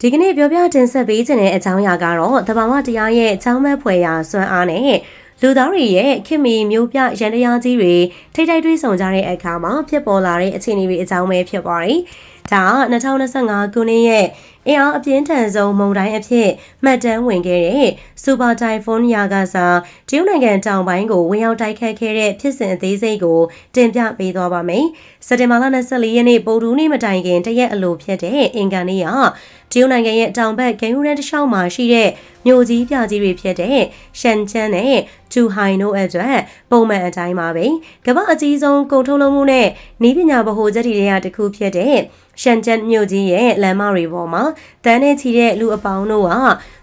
ဒီကနေ့ပြောပြတင်ဆက်ပေးခြင်းတဲ့အကြောင်းအရာကတော့တဘာဝတရားရဲ့အကြောင်းမဲ့ဖွယ်ရာစွမ်းအားနဲ့လူသားတွေရဲ့ခင်မီမျိုးပြရန်တရားကြီးတွေထိတ်ထိုက်တွေးဆောင်ကြတဲ့အခါမှာဖြစ်ပေါ်လာတဲ့အခြေအနေတွေအကြောင်းပဲဖြစ်ပါတယ်။ဒါက2025ခုနှစ်ရဲ့ အင်အားအပြင်းထန်ဆုံးမုန်တိုင်းအဖြစ်မှတ်တမ်းဝင်ခဲ့တဲ့စူပါတိုင်ဖွန်ယာကစားတရုတ်နိုင်ငံတောင်ပိုင်းကိုဝင်ရောက်တိုက်ခတ်ခဲ့တဲ့ဖြစ်စဉ်အသေးစိတ်ကိုတင်ပြပေးသွားပါမယ်။စက်တင်ဘာလ24ရက်နေ့ပုံတူးနေ့မတိုင်ခင်တရက်အလိုဖြစ်တဲ့အင်ကန်နေ့ကတရုတ်နိုင်ငံရဲ့တောင်ဘက်ဂိမ်းယူရန်တစ်လျှောက်မှာရှိတဲ့မြို့ကြီးပြကြီးတွေဖြစ်တဲ့ရှန်ချန်းနဲ့ကျူဟိုင်တို့အတွက်ပုံမှန်အတိုင်းပါပဲကမ္ဘာအကြီးဆုံးကုန်ထုတ်လုပ်မှုနဲ့ဤပညာဗဟိုချက်တွေတွေကတစ်ခုဖြစ်တဲ့ရှန်ကျန်မြို့ကြီးရဲ့လမ်းမတွေပေါ်မှာတန်းနေချီတဲ့လူအပေါင်းတို့က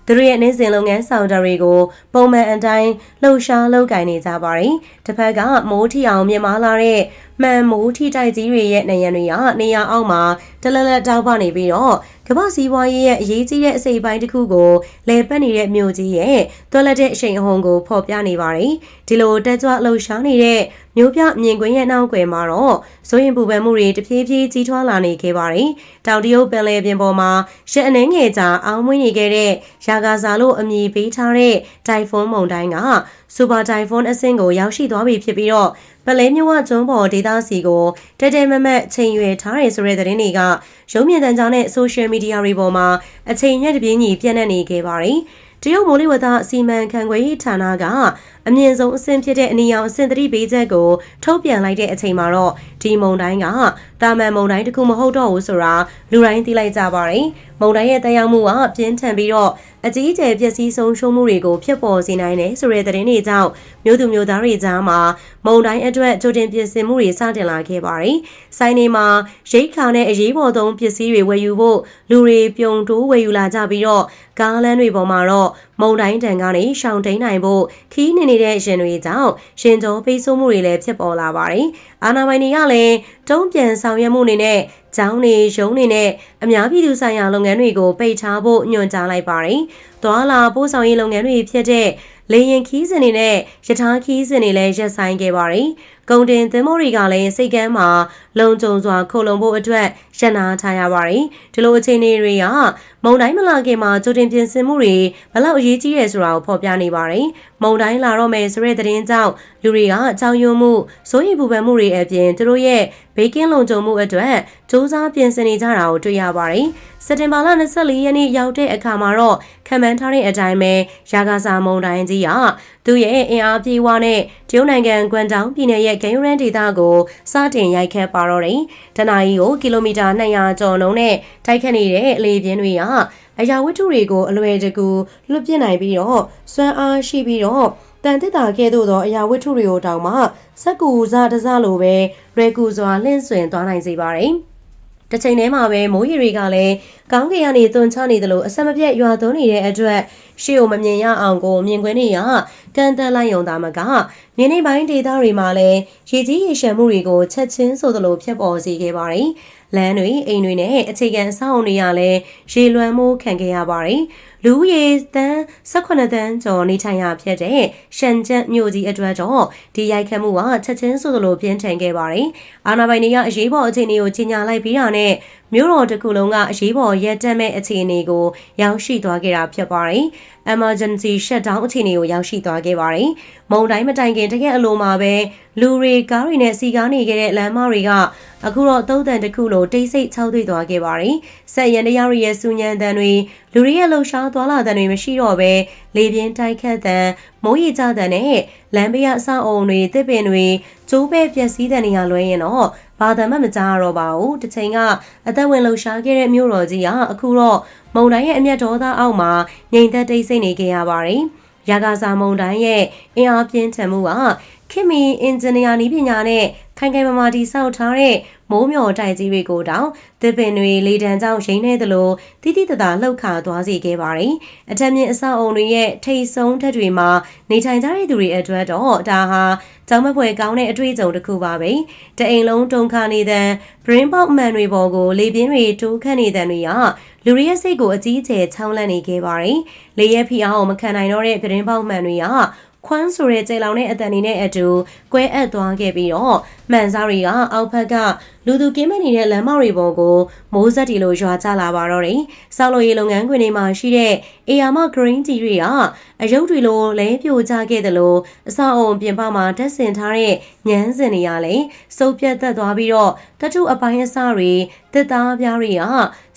သူတို့ရဲ့နေ့စဉ်လုပ်ငန်းဆောင်တာတွေကိုပုံမှန်အတိုင်းလှုပ်ရှားလုပ်ကိုင်နေကြပါတယ်။တစ်ဖက်ကမိုးထီအောင်မြင်မာလာတဲ့မှန်မိုးထီတိုက်ကြီးတွေရဲ့နေရံတွေကနေရာအောက်မှာတလလတ်တောက်ပနေပြီးတော့ကမ္ဘာစည်းဝါးရေးရဲ့အရေးကြီးတဲ့အစိပ်ပိုင်းတစ်ခုကိုလဲပတ်နေတဲ့မြို့ကြီးရဲ့တွက်လက်တဲ့အရှိန်အဟုန်ကိုဖော်ပြနေပါတယ်။ဒီလိုတက်ကြွလှုပ်ရှားနေတဲ့မြို့ပြမြင်ကွင်းရဲ့နောက်ွယ်မှာတော့စိုးရင်ပူပန်မှုတွေတဖြည်းဖြည်းကြီးထွားလာနေခဲ့ပါတယ်။တောင်တရုတ်ပင်လယ်ပြင်ပေါ်မှာရက်အနေငယ်ကြာအောင်မွေးနေခဲ့တဲ့ရာဂါဇာလို့အမည်ပေးထားတဲ့တိုင်ဖွန်းမုန်တိုင်းက စူပါတိုင်ဖွန်းအဆင့်ကိုရောက်ရှိသွားပြီဖြစ်ပြီးတော့ပလဲမြဝကျွန်းပေါ်ဒေသစီကိုတဲတဲမမတ်ချိန်ရွယ်ထားတယ်ဆိုတဲ့သတင်းတွေကရုံးမြင့်တန်းကြောင်းနဲ့ဆိုရှယ်မီဒီယာတွေပေါ်မှာအချိန်နဲ့တပြေးညီပြန့်နှံ့နေခဲ့ပါတယ်။တရုတ်မိုးလေဝသစီမံခန့်ခွဲရေးဌာနက အမြင့်ဆုံးအဆင့်ဖြစ်တဲ့အနီရောင်အဆင့်သတိပေးချက်ကိုထုတ်ပြန်လိုက်တဲ့အချိန်မှာတော့ဒီမုံတိုင်းကတာမန်မုံတိုင်းတစ်ခုမဟုတ်တော့ဘူးဆိုတာလူတိုင်းသိလိုက်ကြပါတယ်။မုံတိုင်းရဲ့တန်ရောက်မှုကပြင်းထန်ပြီးတော့အကြီးအကျယ်ပျက်စီးဆုံးရှုံးမှုတွေကိုဖြစ်ပေါ်စေနိုင်တယ်ဆိုတဲ့သတင်းတွေကြောင့်မြို့သူမြို့သားတွေကြားမှာမုံတိုင်းအတွက်ကြိုတင်ပြင်ဆင်မှုတွေစတင်လာခဲ့ပါတယ်။ဆိုင်နေမှာရိတ်ခါနဲ့အရေးပေါ်သုံးပစ္စည်းတွေဝယ်ယူဖို့လူတွေပြုံတိုးဝယ်ယူလာကြပြီးတော့ကားလမ်းတွေပေါ်မှာတော့မုံတိုင်းတန်ကနေရှောင်တိန်နိုင်ဖို့ခီးနေနေတဲ့ရင်တွေကြောင့်ရင်ကျော်ပိတ်ဆို့မှုတွေလည်းဖြစ်ပေါ်လာပါတယ်။အာနာပိုင်တွေကလည်းတုံးပြန်ဆောင်ရွက်မှုတွေနဲ့ကျောင်းတွေရုံးတွေနဲ့အများပြည်သူဆိုင်ရာလုပ်ငန်းတွေကိုပိတ်ထားဖို့ညွှန်ကြားလိုက်ပါတယ်။သွာလာပို့ဆောင်ရေးလုပ်ငန်းတွေဖြစ်တဲ့လေရင်ခီးစဉ်တွေနဲ့ရထားခီးစဉ်တွေလည်းရပ်ဆိုင်းခဲ့ပါတယ်။ကုန်တင်သင်္ဘောတွေကလည်းစိတ်ကမ်းမှာလုံခြုံစွာခုံလုံဖို့အတွက်ရန်နာထားရပါတယ်။ဒီလိုအခြေအနေတွေကမုံတိုင်းမလာခင်မှာကြိုတင်ပြင်ဆင်မှုတွေဘလောက်အရေးကြီးရဲဆိုတာကိုဖော်ပြနေပါတယ်။မုံတိုင်းလာတော့မယ်ဆိုတဲ့သတင်းကြောင့်လူတွေကကြောင်ရွံ့မှုစိုးရိမ်ပူပန်မှုတွေအပြင်သူတို့ရဲ့ဘေးကင်းလုံခြုံမှုအတွက်စ조사ပြင်ဆင်နေကြတာကိုတွေ့ရပါတယ်။စက်တင်ဘာလ24ရက်နေ့ရောက်တဲ့အခါမှာတော့ခံမှန်းထားတဲ့အတိုင်းပဲရာဂါစာမုံတိုင်းကြီးကသူရဲ့အင်အားပြေဝနဲ့တရုတ်နိုင်ငံကွမ်တောင်ပြည်နယ်ရဲ့ဂိမ်းရန်ဒေသကိုစတင်ရိုက်ခတ်ပါတော့တယ်။တနအီကိုကီလိုမီတာ200ကျော်လုံးနဲ့တိုက်ခတ်နေတဲ့အလေပြင်းတွေကအရာဝတ္ထုတွေကိုအလွယ်တကူလွတ်ပြစ်နိုင်ပြီးတော့စွမ်းအားရှိပြီးတော့တန်တစ်တာကဲ့သို့သောအရာဝတ္ထုတွေကိုတောင်မှစက်ကူစားတစားလိုပဲရဲကူစွာလှင့်ဆွင်သွားနိုင်စေပါတယ်။ တစ်ချိန်တည်းမှာပဲမိုးရေတွေကလည်းကောင်းကင်ကနေသွန်ချနေသလိုအဆက်မပြတ်ရွာသွန်းနေတဲ့အတွက်ရှေ့ကိုမမြင်ရအောင်ကိုမြင်ကွင်းတွေကကန်တန်လိုက်ရုံသာမကမြေနေပိုင်းဒေသတွေမှာလည်းရေကြီးရေရှမ်းမှုတွေကိုချက်ချင်းဆိုသလိုဖြစ်ပေါ်စေခဲ့ပါတယ်။လမ်းတွေအိမ်တွေနဲ့အခြေခံအဆောက်အုံတွေကလည်းရေလွှမ်းမိုးခံခဲ့ရပါတယ်။ လူရေတန်း18တန်းကျော်နေထိုင်ရဖြစ်တဲ့ရှန်ကျက်မြို့ကြီးအတွက်တော့ဒီရိုက်ခတ်မှုကချက်ချင်းဆိုသလိုပြင်းထန်ခဲ့ပါတယ်။အာနာပိုင်တွေကအရေးပေါ်အခြေအနေကိုကြီးညာလိုက်ပြီးတာနဲ့မြို့တော်တစ်ခုလုံးကအရေးပေါ်ရက်တက်မဲ့အခြေအနေကိုရောက်ရှိသွားခဲ့တာဖြစ်ပါတယ်။ emergency shutdown အခြေအနေကိုရောက်ရှိသွားခဲ့ပါတယ်။မုံတိုင်းမတိုင်ခင်တကယ်အလိုမှာပဲလူတွေကားတွေနဲ့စီကားနေခဲ့တဲ့လမ်းမတွေကအခုတော့သုံးတန်တစ်ခုလိုတိတ်ဆိတ်ခြောက်သွေ့သွားခဲ့ပါတယ်။ဆက်ရန်တရားရဲ့စူညံတန်တွေလူတွေရဲ့လှုပ်ရှားသွားလာတန်တွေမရှိတော့ဘဲလေပြင်းတိုက်ခတ်တန်မိုးရေကြတန်နဲ့လမ်းဘေးအဆောက်အုံတွေတစ်ပင်တွေကျိုးပဲပျက်စီးတန်နေရလွဲရင်တော့ဘာသာမှမကြားတော့ပါဘူးတစ်ချိန်ကအသက်ဝင်လှုပ်ရှားခဲ့တဲ့မြို့တော်ကြီးကအခုတော့မုံတိုင်းရဲ့အမျက်ဒေါသအောက်မှာငြိမ်သက်တိတ်ဆိတ်နေကြရပါတယ်ရာဂါစာမုံတိုင်းရဲ့အင်အားပြင်းထန်မှုကခင်မီအင်ဂျင်နီယာနည်းပညာနဲ့ခိုင်ခိုင်မာမာတည်ဆောက်ထားတဲ့ မိုးမျှော်တိုက်ကြီးတွေကိုတောင်သစ်ပင်တွေလေတံကြောင့်ရိမ့်နေသလိုတိတိတသာလှုပ်ခါသွားစေခဲ့ပါတယ်။အထက်မြင့်အဆောက်အုံတွေရဲ့ထိတ်ဆုံးထက်တွေမှာနေထိုင်ကြတဲ့သူတွေအတွက်တော့ဒါဟာကြောင်းမဖွယ်ကောင်းတဲ့အတွေ့အကြုံတစ်ခုပါပဲ။တအိမ်လုံးတုံခါနေတဲ့ brain pop မှန်တွေပေါ်ကိုလေပြင်းတွေတိုးခတ်နေတဲ့တွေကလူတွေရဲ့စိတ်ကိုအကြီးအကျယ်ချောင်းလန့်နေခဲ့ပါတယ်။လေရဲဖီအားကိုမခံနိုင်တော့တဲ့ brain pop မှန်တွေကခွန်းဆိုတဲ့ကြိမ်လောင်တဲ့အတန်နေနဲ့အတူကွဲအပ်သွားခဲ့ပြီးတော့မှန်စားတွေကအောက်ဘက်ကလူသူကင်းမဲ့နေတဲ့လမ်းမတွေပေါ်ကိုမိုးဆက်တီလိုရွာကျလာပါတော့တယ်။ဆောက်လုပ်ရေးလုပ်ငန်းခွင်တွေမှာရှိတဲ့အေယာမဂရင်းကြီးတွေကအယုတ်တွေလိုလဲပြိုကျခဲ့တယ်လို့အဆောက်အုံပြင်ပမှာတက်ဆင်ထားတဲ့ညမ်းစင်တွေရလဲစုပ်ပြတ်သက်သွားပြီးတော့တထုအပိုင်းအစတွေတစ်သားပြားတွေက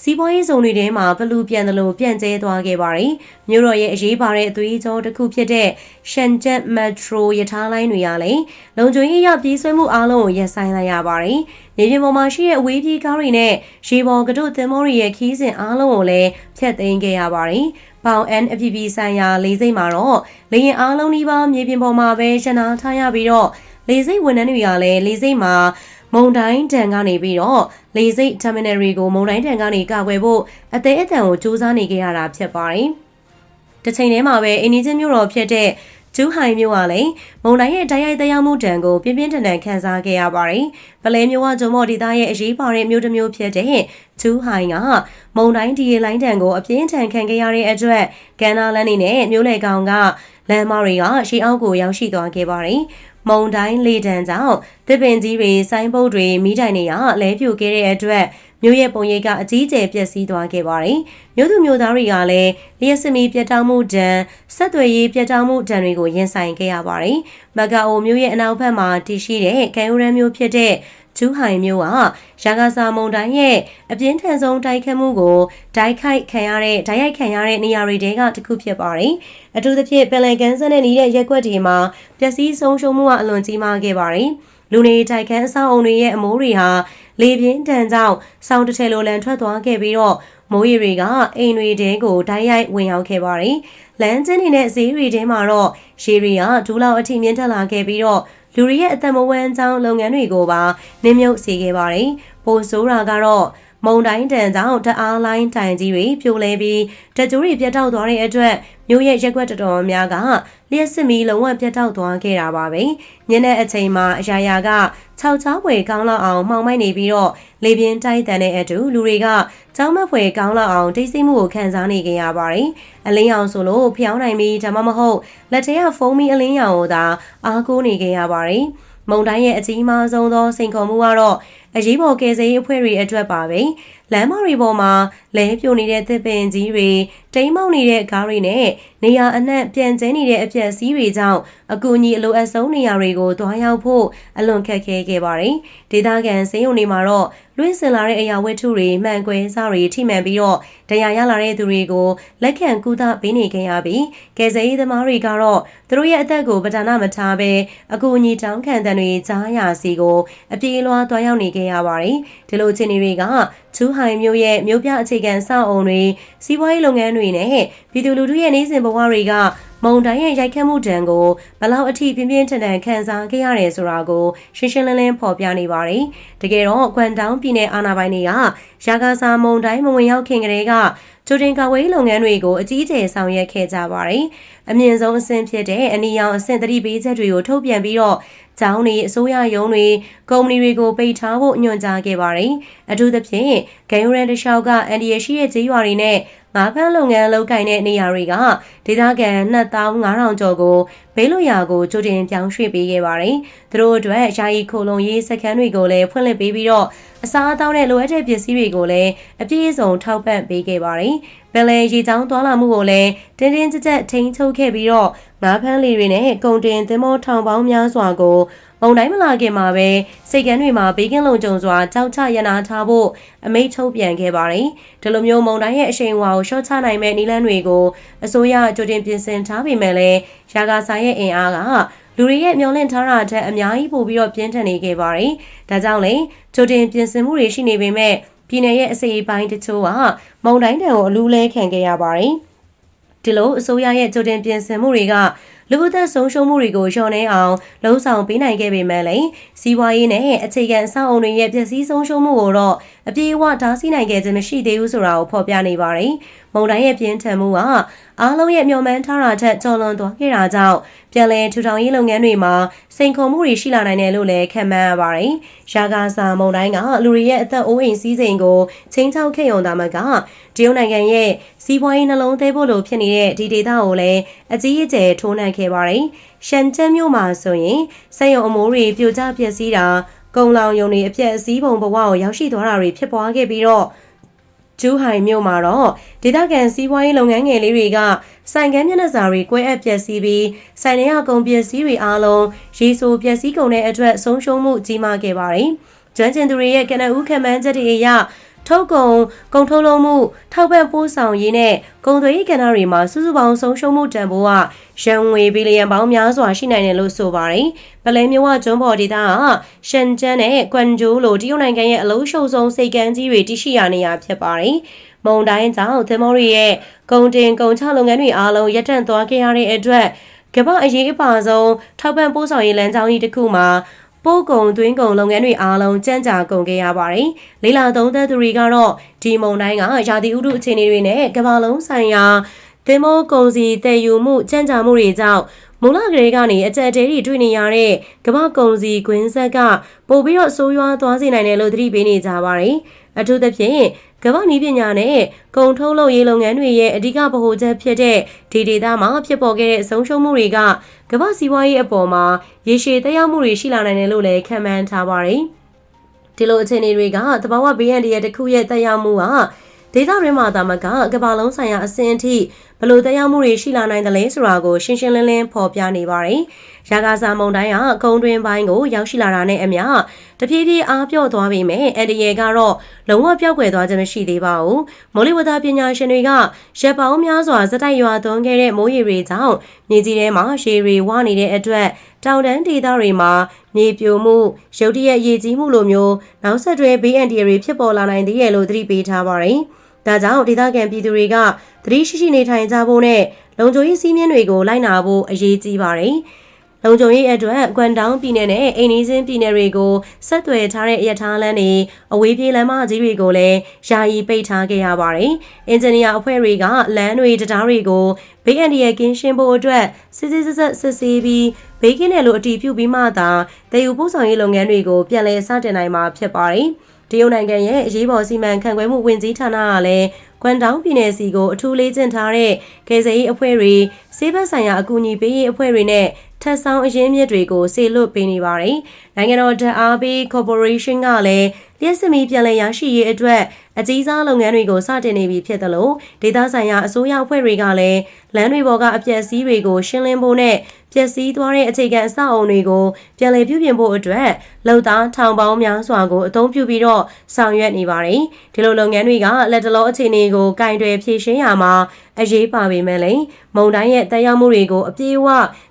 စီးပွားရေးဇုံတွေထဲမှာဘလူပြန်တယ်လို့ပြန့်ကျဲသွားခဲ့ပါတယ်။မြို့တော်ရဲ့အရေးပါတဲ့အသွေးကြောတစ်ခုဖြစ်တဲ့ရှန်ဂျက်မက်ထရိုရထားလိုင်းတွေရလဲလုံခြုံရေးရပြေးဆွဲမှုအားလုံးကိုရပ်ဆိုင်းလိုက်ရပါတယ်။ မြေပြင်ပေါ်မှာရှိတဲ့အဝေးပြေးကားတွေနဲ့ရေပေါ်ကတို့သင်္ဘောတွေရဲ့ခီးစဉ်အားလုံးကိုလည်းဖျက်သိမ်းခဲ့ရပါတယ်။ပေါင် NFP ဆိုင်ရာလေးစိတ်မှာတော့လေရင်အားလုံးဒီပါမြေပြင်ပေါ်မှာပဲရှနာထားရပြီးတော့လေစိတ်ဝန်ထမ်းတွေကလည်းလေစိတ်မှာမုံတိုင်းတန်ကနေပြီးတော့လေစိတ် terminal ကိုမုံတိုင်းတန်ကနေကာကွယ်ဖို့အသေးအတန်ကိုစူးစမ်းနေကြရတာဖြစ်ပါတယ်။တစ်ချိန်တည်းမှာပဲအင်းနီချင်းမြို့တော်ဖြစ်တဲ့ ကျူးဟိုင်မြို့ကလည်းမုံတိုင်းရဲ့တိုက်ရိုက်တရားမှုတံကိုပြင်းပြင်းထန်ထန်ခံစားခဲ့ရပါတယ်။ပလဲမြို့ကဂျုံမော်ဒေသရဲ့အရေးပါတဲ့မြို့တစ်မြို့ဖြစ်တဲ့ကျူးဟိုင်ကမုံတိုင်းဒီရေလိုင်းတံကိုအပြင်းထန်ခံခဲ့ရတဲ့အတွက်ကန္နာလန်းနေနဲ့မြို့လေကောင်ကလမ်းမတွေကရှေးအောက်ကိုရောက်ရှိသွားခဲ့ပါတယ်။မုံတိုင်းလေတံကြောင့်တစ်ပင်ကြီးတွေဆိုင်းပုတ်တွေမိတိုင်တွေကလဲပြိုခဲ့တဲ့အတွက် မြို့ရဲ့ပုံရိပ်ကအကြီးအကျယ်ပျက်စီးသွားခဲ့ပါတယ်။မြို့သူမြို့သားတွေကလည်းလျှက်စမီပြတ်တောက်မှုဒဏ်ဆက်သွယ်ရေးပြတ်တောက်မှုဒဏ်တွေကိုရင်ဆိုင်ခဲ့ရပါတယ်။မကာအိုမြို့ရဲ့အနောက်ဘက်မှာတည်ရှိတဲ့ကန်ယူရန်မြို့ဖြစ်တဲ့ကျူးဟိုင်မျိုးကရာဂါစာမုံတိုင်းရဲ့အပြင်းထန်ဆုံးတိုက်ခတ်မှုကိုဒိုက်ခိုက်ခံရတဲ့ဒိုက်ရိုက်ခံရတဲ့နေရာတွေတဲကတစ်ခုဖြစ်ပါတယ်။အထူးသဖြင့်ပင်လယ်ကမ်းစပ်နဲ့နေတဲ့ရက်ွက်တွေမှာပျက်စီးဆုံးရှုံးမှုကအလွန်ကြီးမားခဲ့ပါတယ်။လူနေတိုက်ခန်းအဆောက်အုံတွေရဲ့အမိုးတွေဟာ လေပြင်းတန်ကြောင့်စောင်းတစ်ထည်လိုလန်ထွက်သွားခဲ့ပြီးတော့မိုးရီတွေကအိမ်တွေတဲကိုဓာတ်ရိုက်ဝင်ရောက်ခဲ့ပါတယ်။လမ်းကျင်းတွေနဲ့ဈေးတွေထဲမှာတော့ရေတွေကဒူးလောက်အထိမြင့်တက်လာခဲ့ပြီးတော့လူတွေရဲ့အသက်မဝမ်းကြောင်းလုပ်ငန်းတွေကိုပါနင်းမြုပ်စေခဲ့ပါတယ်။ပိုဆိုးတာကတော့ မုံတိုင်းတန်ကြောင့်တအားလိုင်းတိုင်ကြီးတွေပြိုလဲပြီးတကြိုးတွေပြတ်တောက်သွားတဲ့အတွက်မြို့ရဲ့ရက်ွက်တော်တော်များကလျှက်စစ်မီလုံးဝပြတ်တောက်သွားခဲ့တာပါပဲ။ညနေအချိန်မှာအရာရာက6ချောင်းဖွယ်ကောင်းလောက်အောင်မှောင်မိုက်နေပြီးတော့လေပြင်းတိုက်တန်တဲ့အတူလူတွေကကျောင်းမဖွယ်ကောင်းလောက်အောင်တိတ်ဆိတ်မှုကိုခံစားနေကြရပါတယ်။အလင်းရောင်ဆိုလို့ဖျောင်းနိုင်ပြီးဒါမှမဟုတ်လက်ထဲကဖုံးမီအလင်းရောင်ကိုသာအားကိုးနေကြရပါတယ်။မုံတိုင်းရဲ့အကြီးမားဆုံးသောစိန်ခေါ်မှုကတော့ အရေးပေါ်ကယ်ဆယ်ရေးအဖွဲ့တွေအတွက်ပါပဲလမ်းမတွေပေါ်မှာလဲပြိုနေတဲ့သစ်ပင်ကြီးတွေတိမ်မောက်နေတဲ့ကားတွေနဲ့နေရာအနှံ့ပြန်ကျဲနေတဲ့အပြက်စီးတွေကြောင့်အကူအညီအလိုအပ်ဆုံးနေရာတွေကိုတွားရောက်ဖို့အလွန်ခက်ခဲခဲ့ပါတယ်ဒေသခံစေယုံတွေမှာတော့လွင့်စင်လာတဲ့အရာဝတ္ထုတွေမှန်ကွဲစားတွေထိမှန်ပြီးတော့တရားရလာတဲ့သူတွေကိုလက်ခံကူသပေးနေခဲ့ရပြီးကယ်ဆယ်ရေးသမားတွေကတော့သူတို့ရဲ့အသက်ကိုပဒါနမထားဘဲအကူအညီတောင်းခံတဲ့တွေကြားရစီကိုအပြေးလွှားတွားရောက်နေခဲ့ရပါတယ်ဒီလိုအခြေအနေတွေက ချူဟိုင်မျိုးရဲ့မျိုးပြအခြေခံစောက်အုံတွေစီးပွားရေးလုပ်ငန်းတွေနဲ့ပြည်သူလူထုရဲ့နေစဉ်ဘဝတွေကမုံတိုင်းရဲ့ရိုက်ခတ်မှုတံကိုဘလောက်အထိပြင်းပြင်းထန်ထန်ခံစားခဲ့ရတယ်ဆိုတာကိုရှင်းရှင်းလင်းလင်းဖော်ပြနေပါတယ်။တကယ်တော့ကွမ်တောင်ပြည်နယ်အာဏာပိုင်တွေကရာဂါစာမုံတိုင်းမဝင်ရောက်ခင်ကတည်းကကျူတင်ကာဝေးလုပ်ငန်းတွေကိုအကြီးအကျယ်ဆောင်ရွက်ခဲ့ကြပါတယ်။အမြင့်ဆုံးအဆင့်ဖြစ်တဲ့အနီရောင်အဆင့်သတိပေးချက်တွေကိုထုတ်ပြန်ပြီးတော့ ကျောင်းတွေအစိုးရရုံးတွေကုမ္ပဏီတွေကိုပိတ်ထားဖို့ညွှန်ကြားခဲ့ပါတယ်။အထူးသဖြင့်ဂိမ်းရန်တလျှောက်ကအန်ဒီရရှိရဲ့ဈေးရွာတွေနဲ့ငါးဖမ်းလုပ်ငန်းလုပ်ကိုင်တဲ့နေရာတွေကဒေသခံ2500ကျော်ကိုဘေးလွရာကိုကြိုတင်ပြောင်းရွှေ့ပေးခဲ့ပါတယ်။သူတို့အတွက်ယာယီခိုလုံရေးစခန်းတွေကိုလည်းဖွင့်လှစ်ပေးပြီးတော့ အစားအသောက်နဲ့လိုအပ်တဲ့ပစ္စည်းတွေကိုလည်းအပြည့်အစုံထောက်ပံ့ပေးခဲ့ပါတယ်။ပင်လယ်ရေချောင်းသွားလာမှုကိုလည်းတင်းတင်းကြပ်ကြပ်ထိန်းချုပ်ခဲ့ပြီးတော့ငါးဖမ်းလီတွေနဲ့ကုန်တင်သင်္ဘောထောင်ပေါင်းများစွာကိုမုံတိုင်းမလာခင်မှာပဲစိတ်ကန်းတွေမှာဘေးကင်းလုံခြုံစွာကြောက်ချရနာထားဖို့အမိန့်ထုတ်ပြန်ခဲ့ပါတယ်။ဒီလိုမျိုးမုံတိုင်းရဲ့အရှိန်အဝါကိုရှော့ချနိုင်မဲ့နည်းလမ်းတွေကိုအစိုးရကြိုတင်ပြင်ဆင်ထားပေမဲ့လည်းရာဂါဆိုင်ရဲ့အင်အားက လူတွေရဲ့မျောလင့်ထားတာအထက်အများကြီးပိုပြီးတော့ပြင်းထန်နေခဲ့ပါတယ်။ဒါကြောင့်လေကြိုတင်ပြင်ဆင်မှုတွေရှိနေပေမဲ့ပြည်내ရဲ့အစိအပိုင်းတချို့ကမုံတိုင်းတံကိုအလူးလဲခံခဲ့ရပါတယ်။ဒီလိုအစိုးရရဲ့ကြိုတင်ပြင်ဆင်မှုတွေကလူအသက်ဆုံးရှုံးမှုတွေကိုလျှော့နှဲအောင်လှုံ့ဆော်ပေးနိုင်ခဲ့ပေမဲ့လည်းစီးပွားရေးနဲ့အခြေခံအဆောက်အုံတွေရဲ့ပျက်စီးဆုံးရှုံးမှုကိုတော့ အပြေအဝတားဆီးနိုင်ခဲ့ခြင်းမရှိသေးဘူးဆိုတာကိုဖော်ပြနေပါတယ်။မုံတိုင်းရဲ့ပြင်းထန်မှုကအားလုံးရဲ့မျှော်မှန်းထားတာထက်ကျော်လွန်သွားခဲ့တာကြောင့်ပြန်လည်ထူထောင်ရေးလုပ်ငန်းတွေမှာစိန်ခေါ်မှုတွေရှိလာနိုင်တယ်လို့လည်းခန့်မှန်းရပါတယ်။ရာဂါစာမုံတိုင်းကလူတွေရဲ့အသက်အိုးအိမ်စည်းစိမ်ကိုချင်းချောက်ခဲ့ရုံသာမကတရုတ်နိုင်ငံရဲ့စီးပွားရေးနှလုံးသေးဖို့လိုဖြစ်နေတဲ့ဒီဒေသကိုလည်းအကြီးအကျယ်ထိုးနှံခဲ့ပါတယ်။ရှန်ကျန်းမြို့မှာဆိုရင်စက်ရုံအမိုးတွေပြိုကျပျက်စီးတာ ကုံလောင်ယုံတွေအပြက်အစည်းပုံဘဝကိုရောက်ရှိသွားတာတွေဖြစ်ပွားခဲ့ပြီးတော့ကျူးဟိုင်မြို့မှာတော့ဒေသခံစီးပွားရေးလုပ်ငန်းငယ်လေးတွေကဆိုင်ကန်းမျက်နှာစာတွေကွဲအပ်ပျက်စီးပြီးဆိုင်ထဲကကုန်ပစ္စည်းတွေအားလုံးရေဆိုပျက်စီးကုန်တဲ့အတွက်ဆုံးရှုံးမှုကြီးမားခဲ့ပါတယ်။ကျွမ်းကျင်သူတွေရဲ့ကနဦးခံမှန်းချက်တွေအရ ထုတ်ကုန်ကုန်ထုတ်လုပ်မှုထောက်ပံ့ပို့ဆောင်ရေးနဲ့ကုန်သွယ်ရေးကဏ္ဍတွေမှာစုစုပေါင်းဆုံးရှုံးမှုတန်ဖိုးကရန်ငွေဘီလီယံပေါင်းများစွာရှိနိုင်တယ်လို့ဆိုပါတယ်။ပလဲမျိုးဝကျွန်းပေါ်ဒေသကရှန်ကျန်းနဲ့ကွမ်ဂျိုလိုတရုတ်နိုင်ငံရဲ့အလုံးရှုံဆုံးစိတ်ကမ်းကြီးတွေတရှိရနေရဖြစ်ပါတယ်။မုံတိုင်းကြောင့်သင်္ဘောတွေရဲ့ကုန်တင်ကုန်ချလုပ်ငန်းတွေအားလုံးရပ်တန့်သွားခဲ့ရတဲ့အတွက်ကမ္ဘာအရေးအပါဆုံးထောက်ပံ့ပို့ဆောင်ရေးလမ်းကြောင်းကြီးတစ်ခုမှာ ပို့ကုန်သွင်းကုန်လုပ်ငန်းတွေအားလုံးကြမ်းကြာကုန်ခဲ့ရပါတယ်။လေးလာသုံးသက်သူတွေကတော့ဒီမုံတိုင်းကရာသီဥတုအခြေအနေတွေနဲ့ကမ္ဘာလုံးဆိုင်ရာသင်္ဘောကုန်စည်တည်ယူမှုကြမ်းကြာမှုတွေကြောင့် မူလကလေးကနေအကြက်တဲတွေတွေ့နေရတဲ့ကမ္ဘာကုန်စည်ကွင်းဆက်ကပို့ပြီးတော့ဆိုးရွားသွားစေနိုင်တယ်လို့သတိပေးနေကြပါတယ်။အထူးသဖြင့်ကမ္ဘာနည်းပညာနဲ့ကုန်ထုတ်လုပ်ရေးလုပ်ငန်းတွေရဲ့အဓိကဗဟိုချက်ဖြစ်တဲ့ဒီဒေသမှာဖြစ်ပေါ်ခဲ့တဲ့အဆုံးရှုံးမှုတွေကကမ္ဘာစီးပွားရေးအပေါ်မှာရေရှည်သက်ရောက်မှုတွေရှိလာနိုင်တယ်လို့လည်းခန့်မှန်းထားပါတယ်။ဒီလိုအခြေအနေတွေကသဘာဝဘေးအန္တရာယ်တစ်ခုရဲ့သက်ရောက်မှုဟာ ဒေသရင်းမှာတာမကကမ္ဘာလုံးဆိုင်ရာအဆင့်အထိဘလို့တရားမှုတွေရှိလာနိုင်တယ်လဲဆိုတာကိုရှင်းရှင်းလင်းလင်းဖော်ပြနေပါတယ်။ရာဂါစာမုံတိုင်းကကုန်းတွင်းပိုင်းကိုရောက်ရှိလာတာနဲ့အမျှ တဖြည်းဖြည်းအားပြော့သွားပြီမဲ့အန်ဒီယေကတော့လုံးဝပြောက်ကွယ်သွားခြင်းမရှိသေးပါဘူး။မိုးလေဝသပညာရှင်တွေကရက်ပေါင်းများစွာစတိုက်ရွာသွန်းခဲ့တဲ့မိုးရေတွေကြောင့်မြေကြီးထဲမှာရှေတွေဝနေတဲ့အတွက်တောင်တန်းဒေသတွေမှာမြေပြိုမှုရုတ်တရက်ရေကြီးမှုလိုမျိုးနောက်ဆက်တွဲဘေးအန္တရာယ်တွေဖြစ်ပေါ်လာနိုင်သေးတယ်လို့သတိပေးထားပါတယ်။ဒါကြောင့်ဒေသခံပြည်သူတွေကသတိရှိရှိနေထိုင်ကြဖို့နဲ့လုံခြုံရေးစည်းမျဉ်းတွေကိုလိုက်နာဖို့အရေးကြီးပါတယ်။ လုံခြုံရေးအတွက်ကွမ်တောင်ပြည်နယ်နဲ့အိန္ဒိစင်းပြည်နယ်တွေကိုဆက်သွယ်ထားတဲ့ရထားလမ်းတွေအဝေးပြေးလမ်းမကြီးတွေကိုလည်းယာယီပိတ်ထားခဲ့ရပါတယ်။အင်ဂျင်နီယာအဖွဲ့တွေကလမ်းတွေတရားတွေကိုဘေးအန္တရာယ်ကင်းရှင်းဖို့အတွက်စစ်စစ်ဆက်ဆက်စစ်ဆေးပြီးဘေးကင်းတယ်လို့အတည်ပြုပြီးမှသာတည်ယူပို့ဆောင်ရေးလုပ်ငန်းတွေကိုပြန်လည်စတင်နိုင်မှာဖြစ်ပါတယ်။တရုတ်နိုင်ငံရဲ့အရေးပေါ်စီမံခန့်ခွဲမှုဝင်ကြီးဌာနကလည်းကွမ်တောင်ပြည်နယ်စီကိုအထူးလေးကျင့်ထားတဲ့ကယ်ဆယ်ရေးအဖွဲ့တွေစေဘက်ဆိုင်ရာအကူအညီပေးရေးအဖွဲ့တွေနဲ့ ထပ်ဆောင်အရင်းမြစ်တွေကိုစေလွတ်ပေးနေပါတယ်။နိုင်ငံတော်ဓာတ်အားပေး Corporation ကလည်းလျှက်စစ်မီပြန်လည်ရရှိရေးအတွက်အကြီးစားလုပ်ငန်းတွေကိုစတင်နေပြီဖြစ်တယ်လို့ဒေသဆိုင်ရာအစိုးရအဖွဲ့တွေကလည်းလမ်းတွေပေါ်ကအပျက်စီးတွေကိုရှင်းလင်းဖို့နဲ့ပျ က်စီးသွားတဲ့အခြေခံအဆောက်အုံတွေကိုပြန်လည်ပြုပြင်ဖို့အတွက်လုံသားထောင်ပေါင်းများစွာကိုအသုံးပြုပြီးတော့ဆောင်ရွက်နေပါတယ်။ဒီလိုလုပ်ငန်းတွေကလက်တလောအခြေအနေကိုကင်တွယ်ဖြည့်ရှင်းရမှာအရေးပါပေမဲ့လည်းမုံတိုင်းရဲ့တက်ရောက်မှုတွေကိုအပြေးအဝ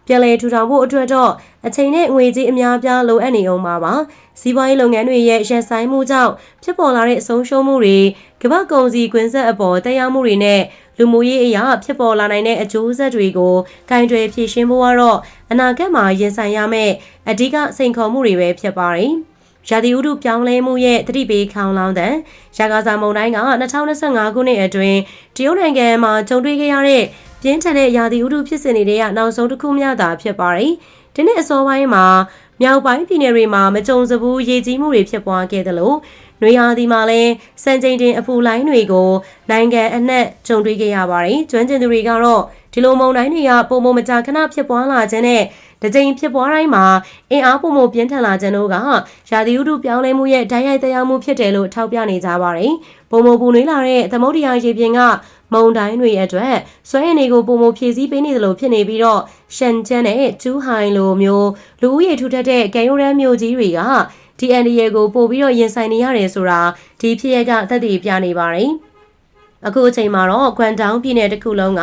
ပြန်လည်ထူထောင်ဖို့အတွက်တော့အချိန်နဲ့ငွေကြေးအများပြားလိုအပ်နေအောင်ပါပါစီးပွားရေးလုပ်ငန်းတွေရဲ့ရပ်ဆိုင်းမှုကြောင့်ဖြစ်ပေါ်လာတဲ့အဆုံးရှုံးမှုတွေကမ္ဘာကုန်စည်ကွင်းဆက်အပေါ်တက်ရောက်မှုတွေနဲ့ လူမှုရေးအရာဖြစ်ပေါ်လာနိုင်တဲ့အကျိုးဆက်တွေကိုကင်တွယ်ဖြည့်ရှင်းဖို့ကတော့အနာဂတ်မှာရင်ဆိုင်ရမယ့်အဓိကစိန်ခေါ်မှုတွေပဲဖြစ်ပါတယ်။ရာသီဥတုပြောင်းလဲမှုရဲ့သတိပေးခေါင်းလောင်းတဲ့ရာဂါစာမုန်တိုင်းက2025ခုနှစ်အတွင်းတရုတ်နိုင်ငံမှာကြုံတွေ့ခဲ့ရတဲ့ပြင်းထန်တဲ့ရာသီဥတုဖြစ်စဉ်တွေကနောက်ဆုံးတစ်ခုမျှသာဖြစ်ပါတယ်။ဒီနေ့အစောပိုင်းမှာမြောက်ပိုင်းပြည်နယ်တွေမှာမကြုံစဘူးရေကြီးမှုတွေဖြစ်ပွားခဲ့သလို နွေရာသီမှာလည်းစံချိန်တင်အပူလိုင်းတွေကို နိုင်ငံအနှံ့ကြုံတွေ့ခဲ့ရပါတယ်။ကျွမ်းကျင်သူတွေကတော့ဒီလိုမုန်တိုင်းတွေကပုံမမကြာခဏဖြစ်ပွားလာခြင်းနဲ့တကြိမ်ဖြစ်ပွားတိုင်းမှာအင်အားပုံမပြင်းထန်လာခြင်းတို့ကရာသီဥတုပြောင်းလဲမှုရဲ့ဓာတ်ရိုက်တရားမှုဖြစ်တယ်လို့ထောက်ပြနေကြပါတယ်။ပုံမပူနွေးလာတဲ့သမုဒ္ဒရာရေပြင်ကမုန်တိုင်းတွေအတွက်စွဲရည်တွေကိုပုံမဖြည့်ဆည်းပေးနေသလိုဖြစ်နေပြီးတော့ရှန်ကျန်းနဲ့ကျူးဟိုင်လိုမျိုးလူဦးရေထူထပ်တဲ့ကံရိုးရမ်းမျိုးကြီးတွေက ဒီအန်ဒီယေကိုပို့ပြီးတော့ရင်ဆိုင်နေရတယ်ဆိုတာဒီဖြစ်ရကသက်သေပြနေပါတယ်။အခုအချိန်မှာတော့ကွမ်တောင်ပြည်နယ်တစ်ခုလုံးက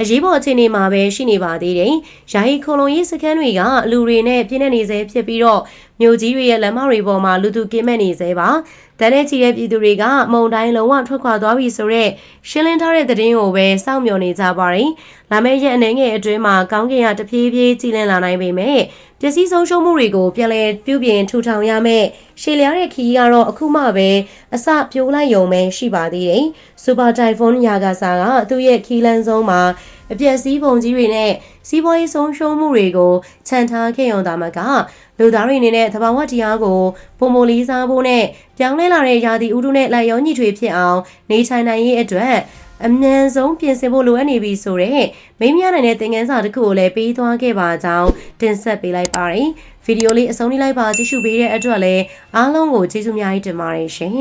အရေးပေါ်အခြေအနေမှာပဲရှိနေပါသေးတယ်။ယာယီခုံလုံရေးစခန်းတွေကလူတွေနဲ့ပြည့်နေနေစေဖြစ်ပြီးတော့ မြို့ကြီးတွေရဲ့လမ်းမတွေပေါ်မှာလူသူကင်းမဲ့နေစေပါ။တန်းတဲ့ချီတဲ့ပြည်သူတွေကမုံတိုင်းလုံးဝထွက်ခွာသွားပြီဆိုတော့ရှင်းလင်းထားတဲ့သတင်းကိုပဲစောင့်မျှော်နေကြပါတယ်။လာမယ့်ရက်အနေငယ်အတွင်းမှာကောင်းကင်ကတဖြည်းဖြည်းကြည်လင်လာနိုင်ပေမဲ့ပျက်စီးဆုံးရှုံးမှုတွေကိုပြန်လည်ပြုပြင်ထူထောင်ရမယ်။ရှေလျားတဲ့ခီးကတော့အခုမှပဲအစပြိုးလိုက်ရုံပဲရှိပါသေးတယ်။စူပါတိုင်ဖွန်းယာဂါဆာကသူ့ရဲ့ခီးလန်းဆုံးမှာ အပျက်စီးပုံကြီးတွေနဲ့စီးပွားရေးဆုံးရှုံးမှုတွေကိုခြံထားခဲ့ရုံသာမကလူသားတွေအနေနဲ့သဘာဝတရားကိုပုံမလေးစားဖို့နဲ့ပြောင်းလဲလာတဲ့ရာသီဥတုနဲ့လိုက်ရောညီထွေဖြစ်အောင်နေထိုင်နိုင်ရေးအတွက်အမြန်ဆုံးပြင်ဆင်ဖို့လိုအပ်နေပြီဆိုတော့မိမရနိုင်တဲ့သင်ခန်းစာတစ်ခုကိုလည်းပေးသွားခဲ့ပါကြောင်းတင်ဆက်ပေးလိုက်ပါတယ်ဗီဒီယိုလေးအဆုံးထိလိုက်ပါကြည့်ရှုပေးတဲ့အတွက်လည်းအားလုံးကိုကျေးဇူးများကြီးတင်ပါတယ်ရှင်